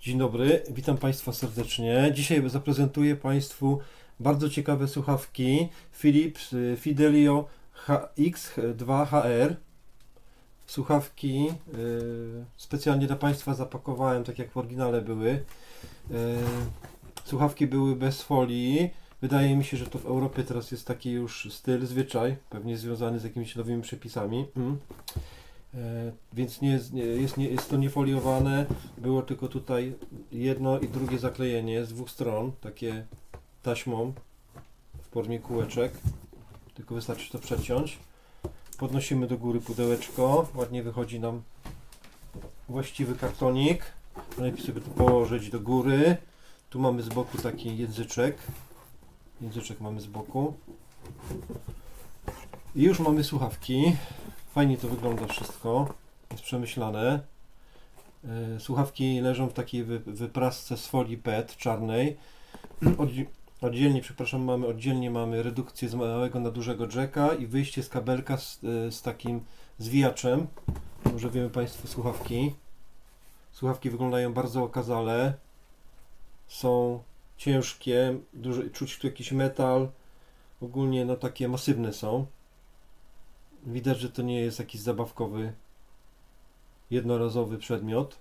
Dzień dobry, witam Państwa serdecznie. Dzisiaj zaprezentuję Państwu bardzo ciekawe słuchawki Philips y, Fidelio X2HR. Słuchawki y, specjalnie dla Państwa zapakowałem, tak jak w oryginale były. Y, Słuchawki były bez folii. Wydaje mi się, że to w Europie teraz jest taki już styl, zwyczaj, pewnie związany z jakimiś nowymi przepisami. Mm. E, Więc nie, nie, jest, nie, jest to niefoliowane. Było tylko tutaj jedno i drugie zaklejenie z dwóch stron, takie taśmą w formie kółeczek. Tylko wystarczy to przeciąć. Podnosimy do góry pudełeczko. Ładnie wychodzi nam właściwy kartonik. Najpierw sobie to położyć do góry. Tu mamy z boku taki języczek. Języczek mamy z boku. I już mamy słuchawki. Fajnie to wygląda wszystko. Jest przemyślane. E, Słuchawki leżą w takiej wy, wyprasce z folii PET czarnej. Oddzie- Oddzielnie, przepraszam, mamy oddzielnie mamy redukcję z małego na dużego jacka i wyjście z kabelka z, e, z takim zwijaczem. Może wiemy Państwo słuchawki. Słuchawki wyglądają bardzo okazale. Są ciężkie, duży, czuć tu jakiś metal. Ogólnie no takie masywne są. Widać, że to nie jest jakiś zabawkowy, jednorazowy przedmiot.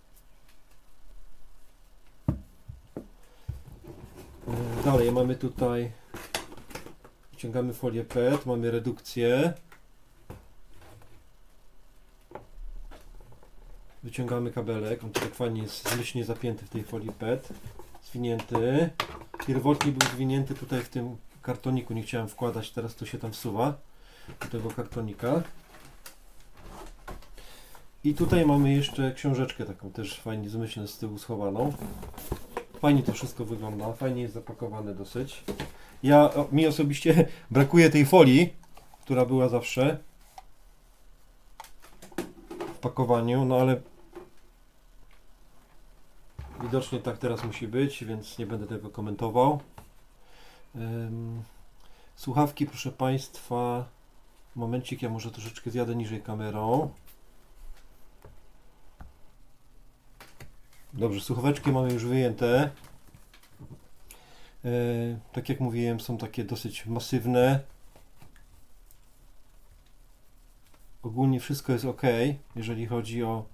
E, Dalej mamy tutaj, wyciągamy folię PET, mamy redukcję. Wyciągamy kabelek, on tak fajnie jest zmyślnie zapięty w tej folii PET, zwinięty. Pierwotnie był zwinięty tutaj w tym kartoniku, nie chciałem wkładać, teraz to się tam wsuwa tego kartonika. I tutaj mamy jeszcze książeczkę taką też fajnie zmyślnie z tyłu schowaną. Fajnie to wszystko wygląda, fajnie jest zapakowane dosyć. Ja, o, mi osobiście brakuje tej folii, która była zawsze w pakowaniu, no ale widocznie tak teraz musi być, więc nie będę tego komentował. Słuchawki, proszę Państwa, Momencik, ja może troszeczkę zjadę niżej kamerą. Dobrze, słuchaweczki mamy już wyjęte. E, tak jak mówiłem, są takie dosyć masywne. Ogólnie wszystko jest ok, jeżeli chodzi o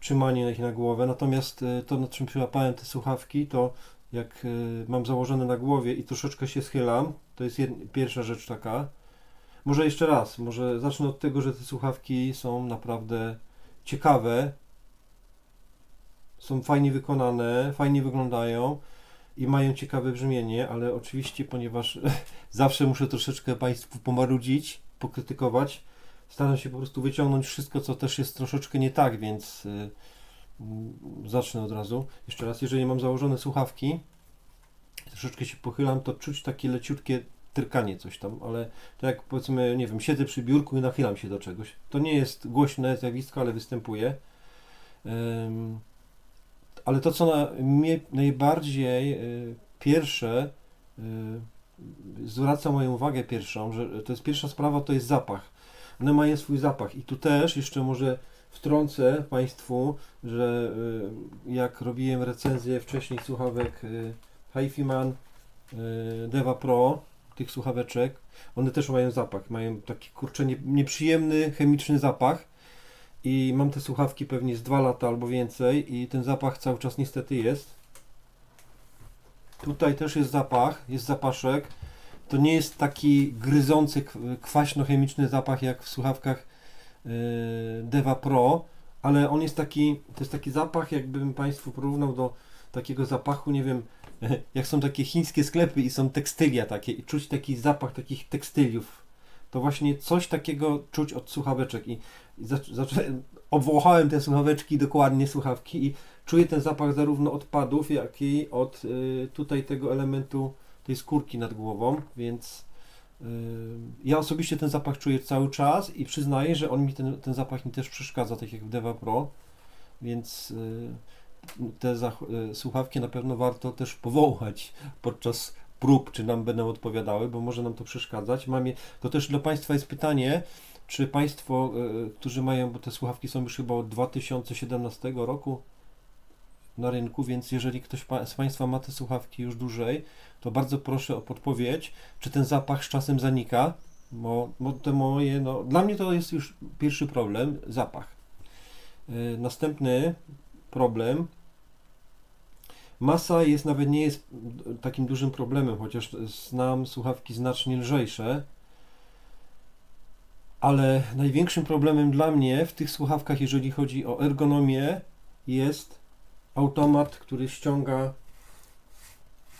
trzymanie ich na głowę. Natomiast e, to, nad czym przyłapałem te słuchawki, to jak e, mam założone na głowie i troszeczkę się schylam, to jest jed, pierwsza rzecz taka. Może jeszcze raz, może zacznę od tego, że te słuchawki są naprawdę ciekawe. Są fajnie wykonane, fajnie wyglądają i mają ciekawe brzmienie, ale oczywiście, ponieważ zawsze muszę troszeczkę Państwu pomarudzić, pokrytykować, staram się po prostu wyciągnąć wszystko, co też jest troszeczkę nie tak, więc y, zacznę od razu. Jeszcze raz, jeżeli mam założone słuchawki, troszeczkę się pochylam, to czuć takie leciutkie tyrkanie coś tam, ale tak jak powiedzmy, nie wiem, siedzę przy biurku i nachylam się do czegoś. To nie jest głośne zjawisko, ale występuje. Ym, ale to, co na mnie najbardziej y, pierwsze y, zwraca moją uwagę pierwszą, że to jest pierwsza sprawa, to jest zapach. One mają swój zapach i tu też jeszcze może wtrącę Państwu, że y, jak robiłem recenzję wcześniej słuchawek HiFi Deva Pro, tych słuchaweczek, one też mają zapach, mają taki kurczę nie, nieprzyjemny chemiczny zapach i mam te słuchawki pewnie z 2 lata albo więcej i ten zapach cały czas niestety jest. Tutaj też jest zapach, jest zapaszek. To nie jest taki gryzący, kwaśno-chemiczny zapach jak w słuchawkach yy, Deva Pro, ale on jest taki, to jest taki zapach, jakbym Państwu porównał do takiego zapachu, nie wiem, jak są takie chińskie sklepy i są tekstylia takie i czuć taki zapach takich tekstyliów, to właśnie coś takiego czuć od słuchaweczek. I, i zac- zacząłem, obwąchałem te słuchaweczki, dokładnie słuchawki i czuję ten zapach zarówno odpadów, jak i od y, tutaj tego elementu, tej skórki nad głową, więc y, ja osobiście ten zapach czuję cały czas i przyznaję, że on mi ten, ten zapach mi też przeszkadza, tak jak w Deva Pro, więc y, te y, słuchawki na pewno warto też powąchać podczas prób, czy nam będą odpowiadały, bo może nam to przeszkadzać. Mam je, to też dla Państwa jest pytanie, czy Państwo, y, którzy mają, bo te słuchawki są już chyba od 2017 roku, na rynku, więc jeżeli ktoś z Państwa ma te słuchawki już dłużej, to bardzo proszę o podpowiedź, czy ten zapach z czasem zanika, bo, bo te moje, no, dla mnie to jest już pierwszy problem, zapach. Yy, następny problem, masa jest nawet nie jest takim dużym problemem, chociaż znam słuchawki znacznie lżejsze, ale największym problemem dla mnie w tych słuchawkach, jeżeli chodzi o ergonomię, jest automat, który ściąga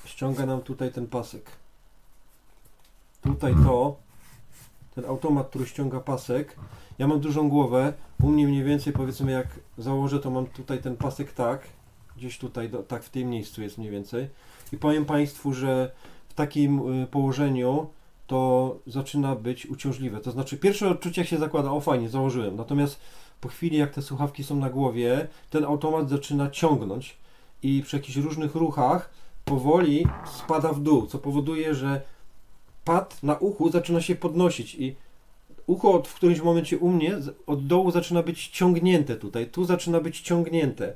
ściąga nam tutaj ten pasek. Tutaj to, ten automat, który ściąga pasek. Ja mam dużą głowę, u mnie mniej więcej powiedzmy jak założę, to mam tutaj ten pasek tak, gdzieś tutaj, do, tak w tym miejscu jest mniej więcej. I powiem Państwu, że w takim y, położeniu to zaczyna być uciążliwe. To znaczy, pierwsze odczucie jak się zakłada, o fajnie, założyłem. Natomiast po chwili, jak te słuchawki są na głowie, ten automat zaczyna ciągnąć i przy jakichś różnych ruchach powoli spada w dół, co powoduje, że pad na uchu zaczyna się podnosić i ucho od, w którymś momencie u mnie od dołu zaczyna być ciągnięte tutaj, tu zaczyna być ciągnięte.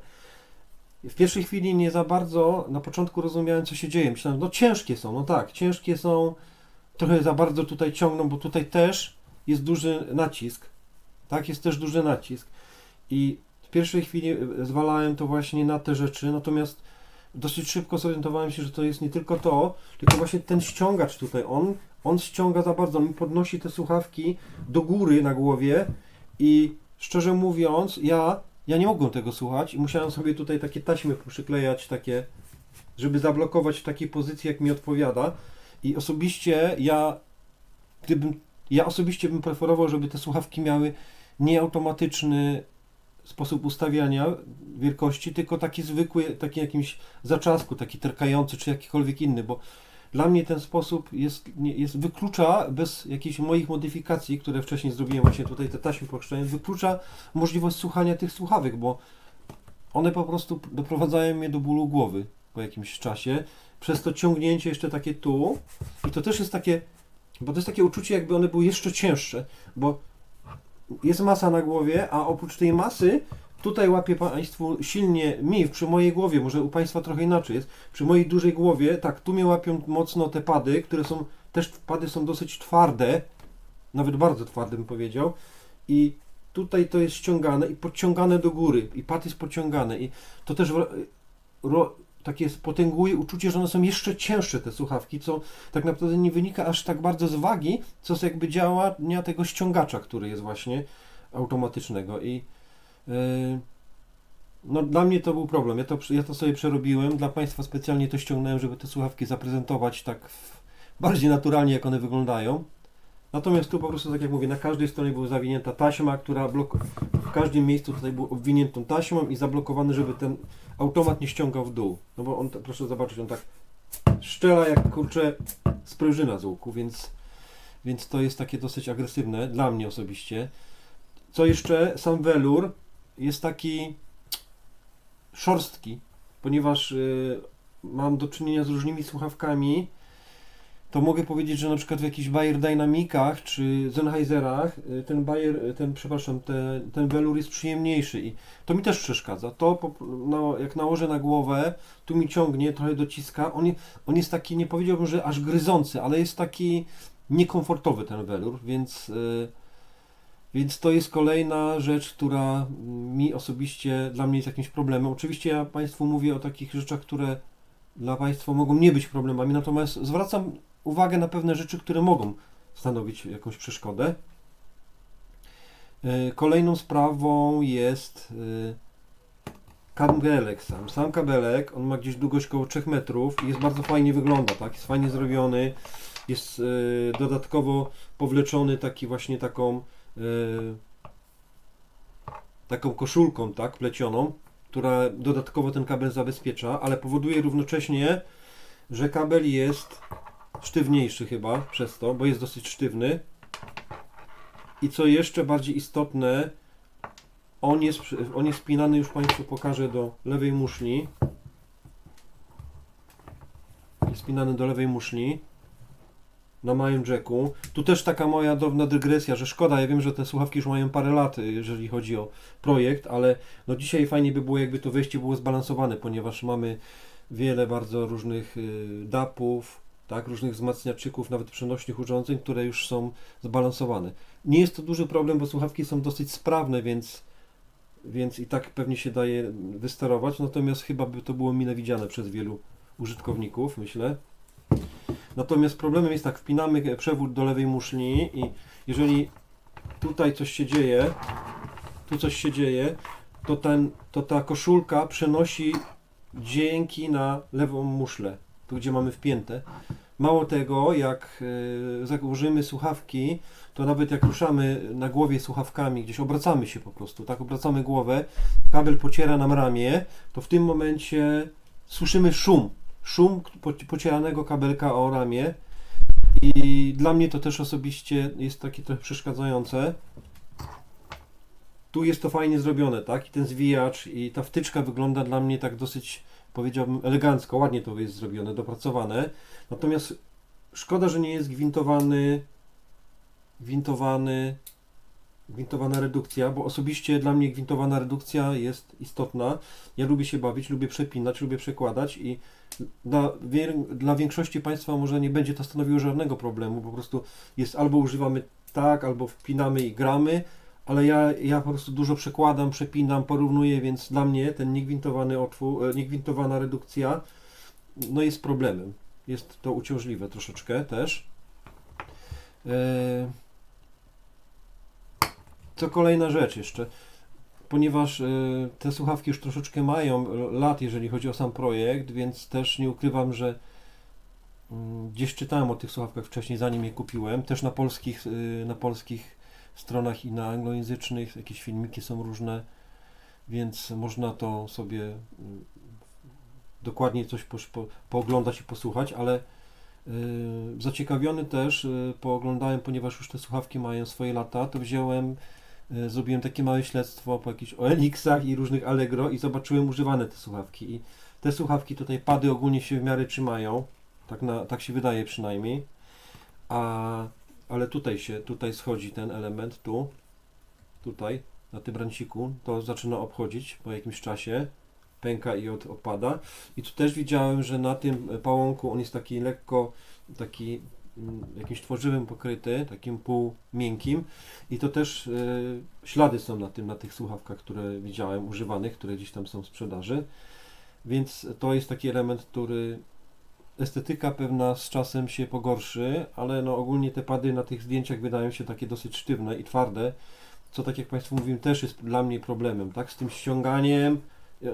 W pierwszej chwili nie za bardzo, na początku rozumiałem, co się dzieje. Myślałem, no ciężkie są, no tak, ciężkie są, trochę za bardzo tutaj ciągną, bo tutaj też jest duży nacisk. Tak, jest też duży nacisk. I w pierwszej chwili e, zwalałem to właśnie na te rzeczy, natomiast dosyć szybko zorientowałem się, że to jest nie tylko to, tylko właśnie ten ściągacz tutaj, on, on ściąga za bardzo, on podnosi te słuchawki do góry na głowie i szczerze mówiąc, ja, ja nie mogłem tego słuchać i musiałem sobie tutaj takie taśmy przyklejać, takie, żeby zablokować w takiej pozycji, jak mi odpowiada. I osobiście ja, gdybym, ja osobiście bym preferował, żeby te słuchawki miały nieautomatyczny sposób ustawiania wielkości, tylko taki zwykły, taki jakimś zaczasku, taki terkający, czy jakikolwiek inny, bo dla mnie ten sposób jest, nie- jest wyklucza bez jakichś moich modyfikacji, które wcześniej zrobiłem właśnie tutaj te taśmy pochrzczając, wyklucza możliwość słuchania tych słuchawek, bo one po prostu doprowadzają mnie do bólu głowy po jakimś czasie. Przez to ciągnięcie jeszcze takie tu i to też jest takie, bo to jest takie uczucie jakby one były jeszcze cięższe, bo jest masa na głowie, a oprócz tej masy tutaj łapie Państwu silnie mi, przy mojej głowie, może u Państwa trochę inaczej jest, przy mojej dużej głowie, tak, tu mnie łapią mocno te pady, które są, też pady są dosyć twarde, nawet bardzo twarde bym powiedział i tutaj to jest ściągane i podciągane do góry i pad jest podciągany i to też takie potęguje uczucie, że one są jeszcze cięższe te słuchawki, co tak naprawdę nie wynika aż tak bardzo z wagi, co z jakby działania tego ściągacza, który jest właśnie automatycznego i no dla mnie to był problem. Ja to, ja to sobie przerobiłem, dla Państwa specjalnie to ściągnąłem, żeby te słuchawki zaprezentować tak w, bardziej naturalnie, jak one wyglądają. Natomiast tu po prostu, tak jak mówię, na każdej stronie była zawinięta taśma, która blok... w każdym miejscu tutaj był obwiniętą taśmą i zablokowany, żeby ten automat nie ściągał w dół. No bo on, proszę zobaczyć, on tak szczela jak kurczę sprężyna z łuku, więc, więc to jest takie dosyć agresywne dla mnie osobiście. Co jeszcze, sam welur jest taki szorstki, ponieważ y, mam do czynienia z różnymi słuchawkami, to mogę powiedzieć, że na przykład w jakichś Bayer Dynamicach czy Sennheiserach y, ten Bayer, y, ten, przepraszam, ten, ten welur jest przyjemniejszy i to mi też przeszkadza. To po, no, jak nałożę na głowę, tu mi ciągnie, trochę dociska. On, on jest taki, nie powiedziałbym, że aż gryzący, ale jest taki niekomfortowy ten welur, więc, więc to jest kolejna rzecz, która mi osobiście, dla mnie jest jakimś problemem. Oczywiście ja Państwu mówię o takich rzeczach, które dla Państwa mogą nie być problemami, natomiast zwracam uwagę na pewne rzeczy, które mogą stanowić jakąś przeszkodę. Y, Kolejną sprawą jest y, kabelek sam. Sam kabelek, on ma gdzieś długość około 3 metrów i jest bardzo fajnie wygląda, tak? Jest fajnie zrobiony, jest y, dodatkowo powleczony taki właśnie taką taką koszulką, tak, plecioną, która dodatkowo ten kabel zabezpiecza, ale powoduje równocześnie, że kabel jest sztywniejszy chyba przez to, bo jest dosyć sztywny. I co jeszcze bardziej istotne, on jest, on jest spinany, już Państwu pokażę, do lewej muszli. Jest spinany do lewej muszli. Na małym jacku. Tu też taka moja drobna dygresja, że szkoda, ja wiem, że te słuchawki już mają parę lat, jeżeli chodzi o projekt, ale no dzisiaj fajnie by było, jakby to wejście było zbalansowane, ponieważ mamy wiele bardzo różnych y, DAP-ów, tak, różnych wzmacniaczyków, nawet przenośnych urządzeń, które już są zbalansowane. Nie jest to duży problem, bo słuchawki są dosyć sprawne, więc, więc i tak pewnie się daje wysterować, natomiast chyba by to było mile widziane przez wielu użytkowników, myślę. Natomiast problemem jest tak, wpinamy przewód do lewej muszli i jeżeli tutaj coś się dzieje, tu coś się dzieje, to, ten, to ta koszulka przenosi dźwięki na lewą muszlę, tu gdzie mamy wpięte. Mało tego, jak założymy słuchawki, to nawet jak ruszamy na głowie słuchawkami, gdzieś obracamy się po prostu, tak obracamy głowę, kabel pociera nam ramię, to w tym momencie słyszymy szum, szum pocieranego kabelka o ramię i dla mnie to też osobiście jest takie trochę przeszkadzające. Tu jest to fajnie zrobione, tak? I ten zwijacz i ta wtyczka wygląda dla mnie tak dosyć, powiedziałbym, elegancko, ładnie to jest zrobione, dopracowane. Natomiast szkoda, że nie jest gwintowany, gwintowany, gwintowana redukcja, bo osobiście dla mnie gwintowana redukcja jest istotna. Ja lubię się bawić, lubię przepinać, lubię przekładać i dla, dla większości Państwa może nie będzie to stanowiło żadnego problemu, po prostu jest albo używamy tak, albo wpinamy i gramy, ale ja, ja po prostu dużo przekładam, przepinam, porównuję, więc dla mnie ten niegwintowany otwór, e, niegwintowana redukcja no jest problemem. Jest to uciążliwe troszeczkę też. E, co kolejna rzecz jeszcze, ponieważ e, te słuchawki już troszeczkę mają lat, jeżeli chodzi o sam projekt, więc też nie ukrywam, że mm, gdzieś czytałem o tych słuchawkach wcześniej, zanim je kupiłem, też na polskich, na polskich stronach i na anglojęzycznych, jakieś filmiki są różne, więc można to sobie mm, dokładnie coś po, po, pooglądać i posłuchać, ale yy, zaciekawiony też pooglądałem, ponieważ już te słuchawki mają swoje lata, to wziąłem, zrobiłem takie małe śledztwo po jakichś OLX-ach i różnych Allegro i zobaczyłem używane te słuchawki. I te słuchawki tutaj pady ogólnie się w miarę trzymają, tak, na, tak się wydaje przynajmniej, a ale tutaj się, tutaj schodzi ten element, tu, tutaj, na tym branciku, to zaczyna obchodzić po jakimś czasie, pęka i od, odpada. I tu też widziałem, że na tym pałąku on jest taki lekko, taki jakimś tworzywem pokryty, takim pół miękkim i to też y, ślady są na tym, na tych słuchawkach, które widziałem używanych, które gdzieś tam są w sprzedaży. Więc to jest taki element, który estetyka pewna z czasem się pogorszy, ale no ogólnie te pady na tych zdjęciach wydają się takie dosyć sztywne i twarde, co tak jak Państwu mówiłem też jest dla mnie problemem, tak? Z tym ściąganiem,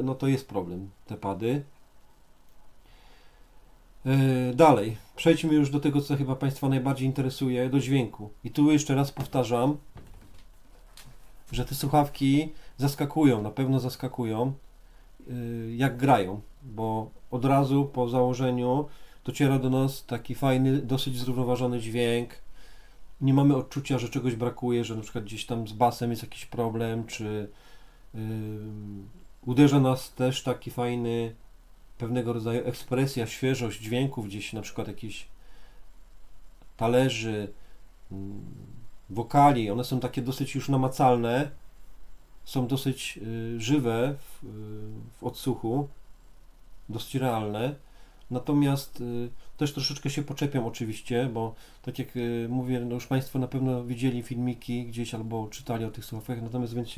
no to jest problem, te pady. Yy, dalej, przejdźmy już do tego, co chyba Państwa najbardziej interesuje, do dźwięku. I tu jeszcze raz powtarzam, że te słuchawki zaskakują, na pewno zaskakują, yy, jak grają, bo od razu po założeniu dociera do nas taki fajny, dosyć zrównoważony dźwięk. Nie mamy odczucia, że czegoś brakuje, że na przykład gdzieś tam z basem jest jakiś problem, czy yy, uderza nas też taki fajny pewnego rodzaju ekspresja, świeżość dźwięków, gdzieś na przykład jakiś talerzy, yy, wokali, one są takie dosyć już namacalne, są dosyć yy, żywe w, w odsłuchu, dosyć realne. Natomiast y, też troszeczkę się poczepiam oczywiście, bo tak jak y, mówię, no już Państwo na pewno widzieli filmiki gdzieś albo czytali o tych słuchawkach, natomiast więc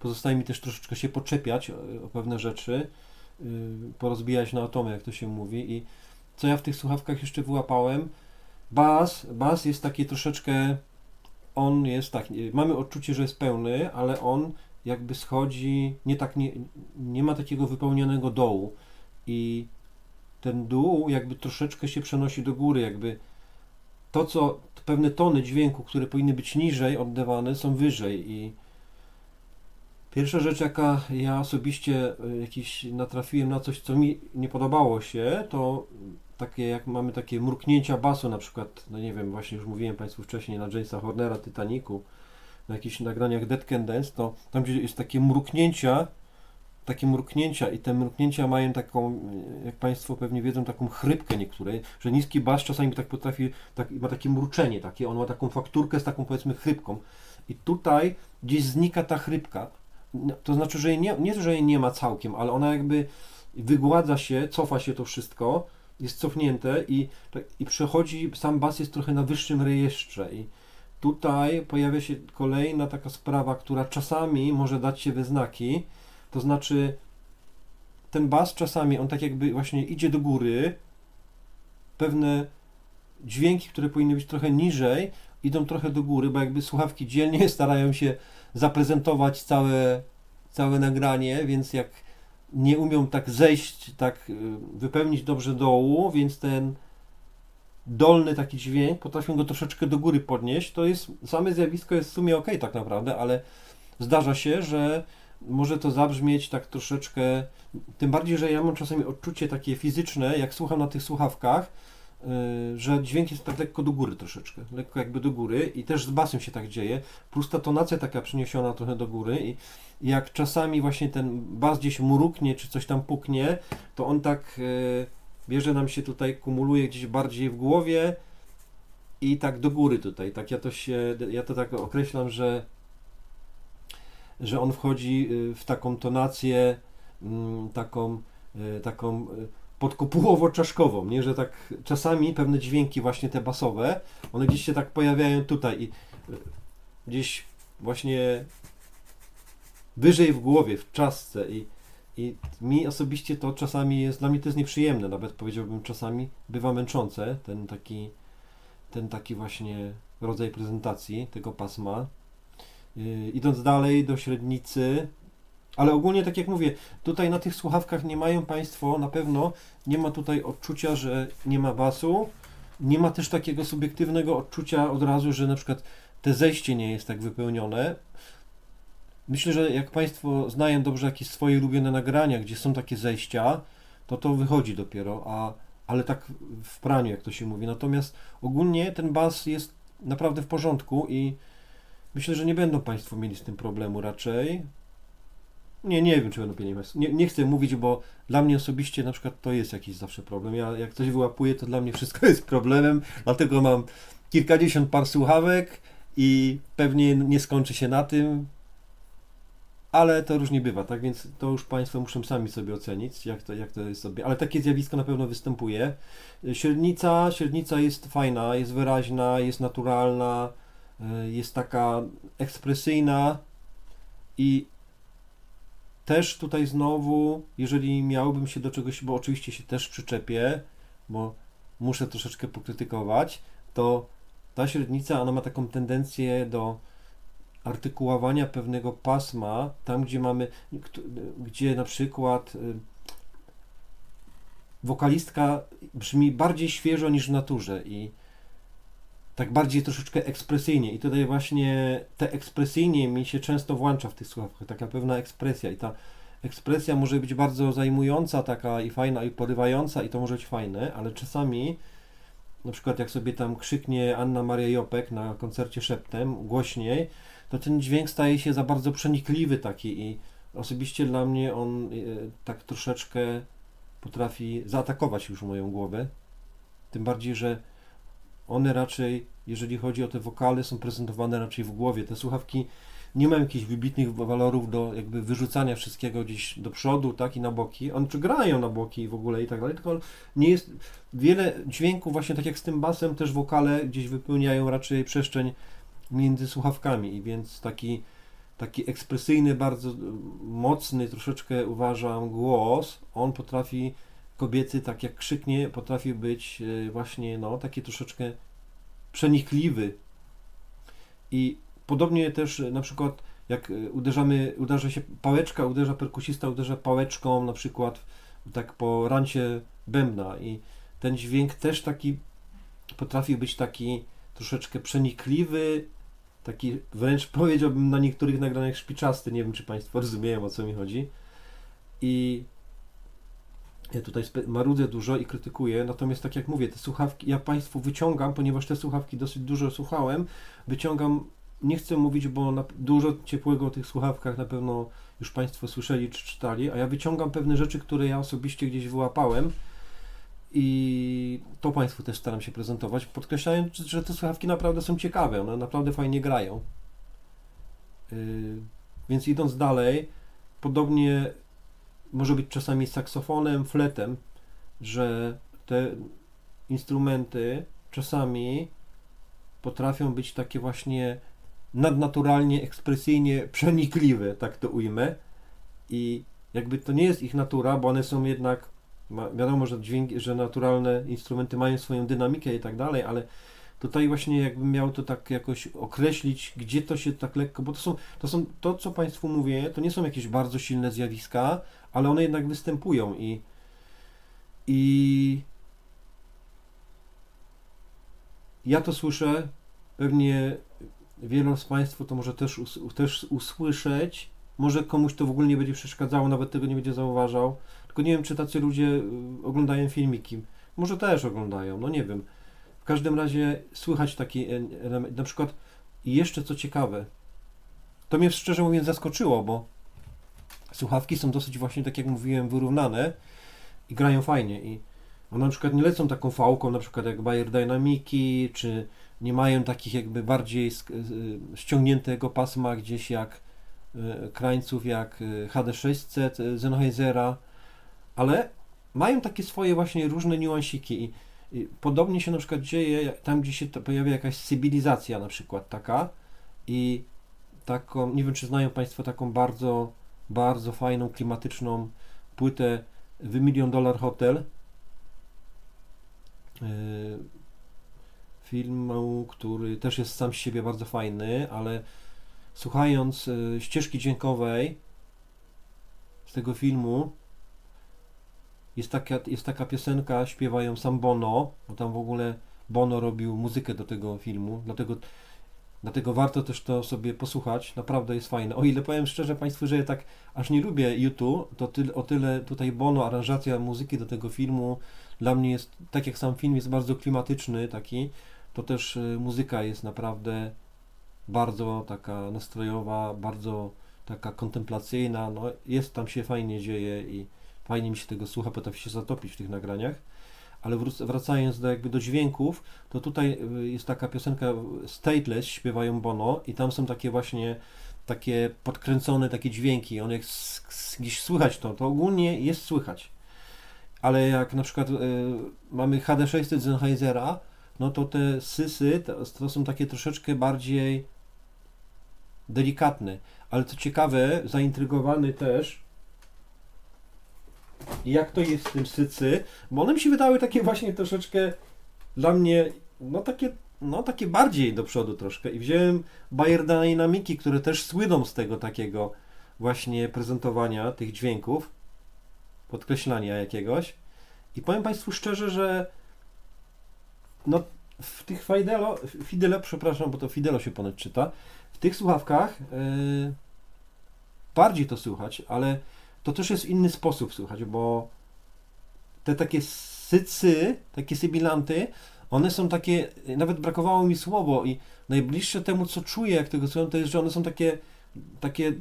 pozostaje mi też troszeczkę się poczepiać o, pewne rzeczy, y, porozbijać na atomy, jak to się mówi. I co ja w tych słuchawkach jeszcze wyłapałem, bas, bas jest taki troszeczkę, on jest tak, mamy odczucie, że jest pełny, ale on jakby schodzi, nie tak, nie, nie ma takiego wypełnionego dołu. I ten dół jakby troszeczkę się przenosi do góry, jakby to, co pewne tony dźwięku, które powinny być niżej oddawane, są wyżej i pierwsza rzecz, jaka ja osobiście e, jakiś natrafiłem na coś, co mi nie podobało się, to takie jak mamy takie mruknięcia basu, na przykład, no nie wiem, właśnie już mówiłem Państwu wcześniej na Jamesa Hornera, Titanicu, na jakichś nagraniach Dead Can Dance, to tam gdzie jest takie mruknięcia, takie mruknięcia i te mruknięcia mają taką, jak Państwo pewnie wiedzą, taką chrypkę niektóre, że niski bas czasami tak potrafi, tak, ma takie mruczenie takie, on ma taką fakturkę z taką powiedzmy chrypką. I tutaj gdzieś znika ta chrypka, to znaczy, że jej nie, nie, że jej nie ma całkiem, ale ona jakby wygładza się, cofa się to wszystko, jest cofnięte i, tak- i przechodzi, sam bas jest trochę na wyższym rejestrze i tutaj pojawia się kolejna taka sprawa, która czasami może dać się we znaki, to znaczy ten bas czasami, on tak jakby właśnie idzie do góry, pewne dźwięki, które powinny być trochę niżej, idą trochę do góry, bo jakby słuchawki dzielnie starają się zaprezentować całe, całe nagranie, więc jak nie umią tak zejść, tak y, wypełnić dobrze dołu, więc ten dolny taki dźwięk potrafią go troszeczkę do góry podnieść. To jest, same zjawisko jest w sumie ok tak naprawdę, ale zdarza się, że może to zabrzmieć tak troszeczkę, tym bardziej, że ja mam czasami odczucie takie fizyczne, jak słucham na tych słuchawkach, że dźwięk jest tak lekko do góry troszeczkę, lekko jakby do góry i też z basem się tak dzieje, plus ta tonacja taka przeniesiona trochę do góry i jak czasami właśnie ten bas gdzieś mruknie, czy coś tam puknie, to on tak y, bierze nam się tutaj, kumuluje gdzieś bardziej w głowie i tak do góry tutaj, tak ja to się, ja to tak określam, że że on wchodzi y, w taką tonację mm, taką, y, taką y, podkopułowo-czaszkową, nie? Że tak czasami pewne dźwięki właśnie te basowe, one gdzieś się tak pojawiają tutaj i y, gdzieś właśnie wyżej w głowie, w czasce i, i mi osobiście to czasami jest, dla mnie to jest nieprzyjemne, nawet powiedziałbym czasami bywa męczące, ten taki, ten taki właśnie rodzaj prezentacji tego pasma. Yy, idąc dalej do średnicy, ale ogólnie tak jak mówię, tutaj na tych słuchawkach nie mają Państwo, na pewno nie ma tutaj odczucia, że nie ma basu, nie ma też takiego subiektywnego odczucia od razu, że na przykład te zejście nie jest tak wypełnione. Myślę, że jak Państwo znają dobrze jakieś swoje ulubione nagrania, gdzie są takie zejścia, to to wychodzi dopiero, a, ale tak w praniu, jak to się mówi. Natomiast ogólnie ten bas jest naprawdę w porządku i myślę, że nie będą Państwo mieli z tym problemu raczej. Nie, nie wiem, czy będą mieli. Nie, nie chcę mówić, bo dla mnie osobiście na przykład to jest jakiś zawsze problem. Ja jak coś wyłapuję, to dla mnie wszystko jest problemem, dlatego mam kilkadziesiąt par słuchawek i pewnie nie skończy się na tym, ale to różnie bywa, tak więc to już Państwo muszą sami sobie ocenić, jak to, jak to jest sobie, ale takie zjawisko na pewno występuje. Średnica, średnica jest fajna, jest wyraźna, jest naturalna, y, jest taka ekspresyjna i też tutaj znowu, jeżeli miałbym się do czegoś, bo oczywiście się też przyczepię, bo muszę troszeczkę pokrytykować, to ta średnica, ona ma taką tendencję do artykułowania pewnego pasma, tam gdzie mamy, gdzie na przykład y, wokalistka brzmi bardziej świeżo niż w naturze i tak bardziej troszeczkę ekspresyjnie. I tutaj właśnie te ekspresyjnie mi się często włącza w tych słuchawkach, taka pewna ekspresja. I ta ekspresja może być bardzo zajmująca, taka i fajna i porywająca i to może być fajne, ale czasami na przykład jak sobie tam krzyknie Anna Maria Jopek na koncercie szeptem głośniej, to ten dźwięk staje się za bardzo przenikliwy taki i osobiście dla mnie on e, tak troszeczkę potrafi zaatakować już moją głowę. Tym bardziej, że one raczej, jeżeli chodzi o te wokale, są prezentowane raczej w głowie. Te słuchawki nie mają jakichś wybitnych walorów do jakby wyrzucania wszystkiego gdzieś do przodu, tak i na boki. One czy grają na boki w ogóle i tak dalej, tylko nie jest wiele dźwięków, właśnie tak jak z tym basem, też wokale gdzieś wypełniają raczej przestrzeń między słuchawkami i więc taki, taki ekspresyjny, bardzo mocny troszeczkę uważam głos, on potrafi kobiecy, tak jak krzyknie, potrafi być e, właśnie no, taki troszeczkę przenikliwy. I podobnie też e, na przykład jak e, uderzamy, uderza się pałeczka, uderza perkusista, uderza pałeczką na przykład tak po rancie bębna. I ten dźwięk też taki potrafi być taki troszeczkę przenikliwy, taki wręcz powiedziałbym na niektórych nagraniach szpiczasty, nie wiem czy Państwo rozumieją o co mi chodzi. I ja tutaj marudzę dużo i krytykuję, natomiast tak jak mówię, te słuchawki ja Państwu wyciągam, ponieważ te słuchawki dosyć dużo słuchałem, wyciągam nie chcę mówić, bo na, dużo ciepłego o tych słuchawkach na pewno już Państwo słyszeli czy czytali, a ja wyciągam pewne rzeczy, które ja osobiście gdzieś wyłapałem i to Państwu też staram się prezentować, podkreślając, że te słuchawki naprawdę są ciekawe, one naprawdę fajnie grają. Yy, więc idąc dalej, podobnie może być czasami saksofonem, fletem, że te instrumenty czasami potrafią być takie właśnie nadnaturalnie, ekspresyjnie przenikliwe, tak to ujmę. I jakby to nie jest ich natura, bo one są jednak, wiadomo, że dźwięki, że naturalne instrumenty mają swoją dynamikę i tak dalej, ale tutaj właśnie jakbym miał to tak jakoś określić, gdzie to się tak lekko, bo to są, to są, to co Państwu mówię, to nie są jakieś bardzo silne zjawiska, ale one jednak występują i i ja to słyszę, pewnie wielu z Państwa to może też, też usłyszeć, może komuś to w ogóle nie będzie przeszkadzało, nawet tego nie będzie zauważał, tylko nie wiem, czy tacy ludzie y, oglądają filmiki, może też oglądają, no nie wiem. W każdym razie słychać taki element, na przykład jeszcze co ciekawe, to mnie szczerze mówiąc zaskoczyło, bo słuchawki są dosyć właśnie, tak jak mówiłem, wyrównane i grają fajnie. I one na przykład nie lecą taką fałką, na przykład jak Bayer Dynamiki, czy nie mają takich jakby bardziej ściągniętego pasma gdzieś jak e, krańców, jak e, HD600 Sennheisera, ale mają takie swoje właśnie różne niuansiki podobnie się na przykład dzieje tam, gdzie się pojawia jakaś cywilizacja na przykład taka i taką, nie wiem czy znają Państwo taką bardzo, bardzo fajną, klimatyczną płytę The Million Dollar Hotel. E, filmu, który też jest sam z siebie bardzo fajny, ale słuchając e, ścieżki dźwiękowej z tego filmu jest taka, jest taka piosenka, śpiewają sam Bono, bo tam w ogóle Bono robił muzykę do tego filmu, dlatego Dlatego warto też to sobie posłuchać, naprawdę jest fajne. O ile powiem szczerze Państwu, że ja tak aż nie lubię YouTube, to ty, o tyle tutaj Bono, aranżacja muzyki do tego filmu dla mnie jest, tak jak sam film jest bardzo klimatyczny taki, to też y, muzyka jest naprawdę bardzo taka nastrojowa, bardzo taka kontemplacyjna, no jest tam się fajnie dzieje i fajnie mi się tego słucha, potrafi się zatopić w tych nagraniach ale wracając do, jakby do dźwięków, to tutaj y, jest taka piosenka Stateless, śpiewają Bono i tam są takie właśnie takie podkręcone takie dźwięki, one gdzieś słychać to, to ogólnie jest słychać. Ale jak na przykład y, mamy HD600 Sennheisera, no to te sysy to, to są takie troszeczkę bardziej delikatne. Ale co ciekawe, zaintrygowany też, jak to jest z tym sycy, bo one mi się wydały takie właśnie troszeczkę dla mnie, no takie, no takie bardziej do przodu troszkę. I wziąłem Bayer Dynamiki, które też słyną z tego takiego właśnie prezentowania tych dźwięków, podkreślania jakiegoś. I powiem Państwu szczerze, że no w tych Fidelo, Fidelo, przepraszam, bo to Fidelo się ponad czyta, w tych słuchawkach yy, bardziej to słychać, ale to też jest inny sposób słuchać, bo te takie sycy, takie sybilanty, one są takie, nawet brakowało mi słowo i najbliższe temu, co czuję, jak tego słucham, to jest, że one są takie, takie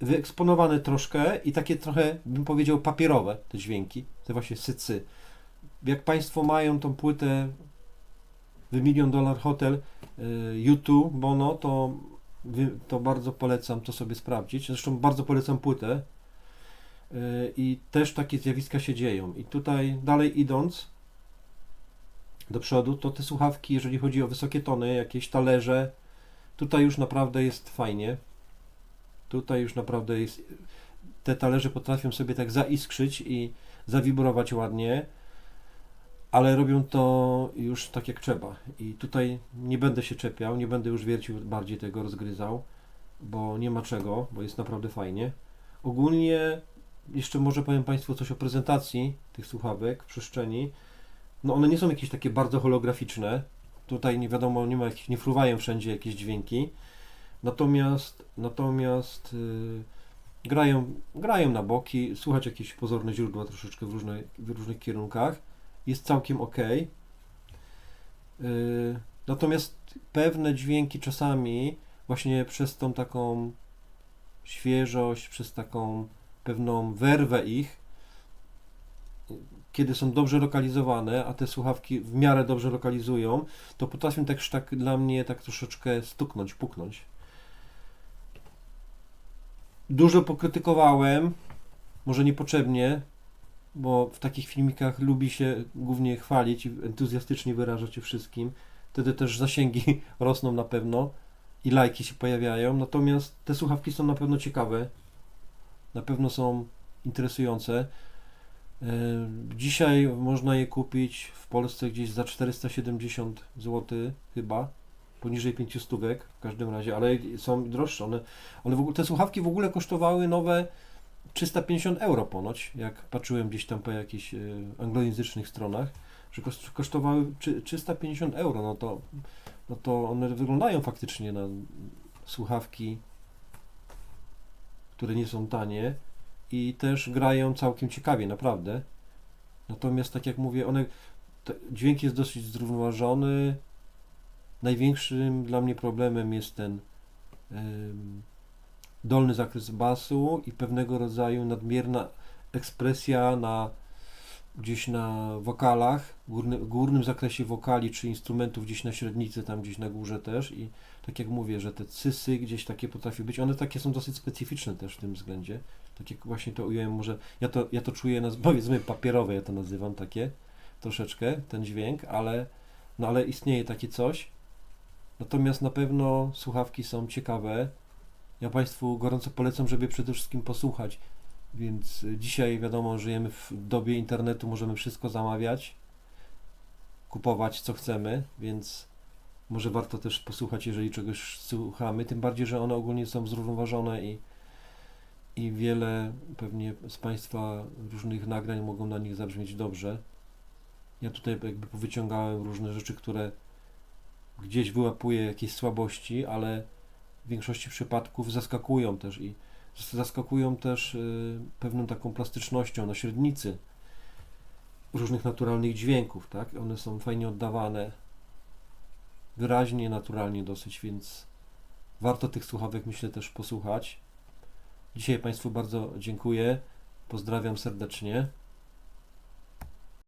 wyeksponowane troszkę i takie trochę, bym powiedział, papierowe te dźwięki, te właśnie sycy. Jak Państwo mają tą płytę The Million Dollar Hotel y, YouTube Bono, to, to bardzo polecam to sobie sprawdzić. Zresztą bardzo polecam płytę i też takie zjawiska się dzieją. I tutaj dalej idąc do przodu, to te słuchawki, jeżeli chodzi o wysokie tony, jakieś talerze, tutaj już naprawdę jest fajnie. Tutaj już naprawdę jest. Te talerze potrafią sobie tak zaiskrzyć i zawibrować ładnie, ale robią to już tak jak trzeba. I tutaj nie będę się czepiał, nie będę już wiercił bardziej tego, rozgryzał, bo nie ma czego, bo jest naprawdę fajnie. Ogólnie jeszcze może powiem Państwu coś o prezentacji tych słuchawek w przestrzeni. No one nie są jakieś takie bardzo holograficzne. Tutaj nie wiadomo, nie ma jakieś, nie fruwają wszędzie jakieś dźwięki. Natomiast, natomiast yy, grają, grają na boki, słuchać jakieś pozorne źródła troszeczkę w, różne, w różnych kierunkach. Jest całkiem ok. Yy, natomiast pewne dźwięki czasami właśnie przez tą taką świeżość, przez taką pewną werwę ich, kiedy są dobrze lokalizowane, a te słuchawki w miarę dobrze lokalizują, to potrafią też tak dla mnie tak troszeczkę stuknąć, puknąć. Dużo pokrytykowałem, może niepotrzebnie, bo w takich filmikach lubi się głównie chwalić i entuzjastycznie wyrażać się wszystkim. Wtedy też zasięgi rosną na pewno i lajki się pojawiają. Natomiast te słuchawki są na pewno ciekawe, na pewno są interesujące. E, Dzisiaj można je kupić w Polsce gdzieś za 470 zł chyba, poniżej 500 stówek w każdym razie, ale są droższe. One, one w ogóle, te słuchawki w ogóle kosztowały nowe 350 euro ponoć, jak patrzyłem gdzieś tam po jakichś e, anglojęzycznych stronach, że koszt- kosztowały trzy- 350 euro, no to, no to one wyglądają faktycznie na słuchawki, które nie są tanie i też grają całkiem ciekawie, naprawdę. Natomiast tak jak mówię, one, dźwięk jest dosyć zrównoważony. Największym dla mnie problemem jest ten em, dolny zakres basu i pewnego rodzaju nadmierna ekspresja na gdzieś na wokalach, górny, górnym zakresie wokali czy instrumentów gdzieś na średnicy, tam gdzieś na górze też. I tak jak mówię, że te cysy gdzieś takie potrafią być, one takie są dosyć specyficzne też w tym względzie, tak jak właśnie to ująłem, może ja to, ja to czuję, naz- powiedzmy papierowe ja to nazywam takie, troszeczkę ten dźwięk, ale no ale istnieje takie coś, natomiast na pewno słuchawki są ciekawe, ja Państwu gorąco polecam, żeby przede wszystkim posłuchać. Więc dzisiaj wiadomo, żyjemy w dobie internetu, możemy wszystko zamawiać, kupować co chcemy, więc może warto też posłuchać, jeżeli czegoś słuchamy. Tym bardziej, że one ogólnie są zrównoważone i, i wiele pewnie z Państwa różnych nagrań mogą na nich zabrzmieć dobrze. Ja tutaj jakby wyciągałem różne rzeczy, które gdzieś wyłapuję jakieś słabości, ale w większości przypadków zaskakują też i zaskakują też y, pewną taką plastycznością na średnicy różnych naturalnych dźwięków, tak? One są fajnie oddawane, wyraźnie, naturalnie dosyć, więc warto tych słuchawek myślę też posłuchać. Dzisiaj Państwu bardzo dziękuję, pozdrawiam serdecznie.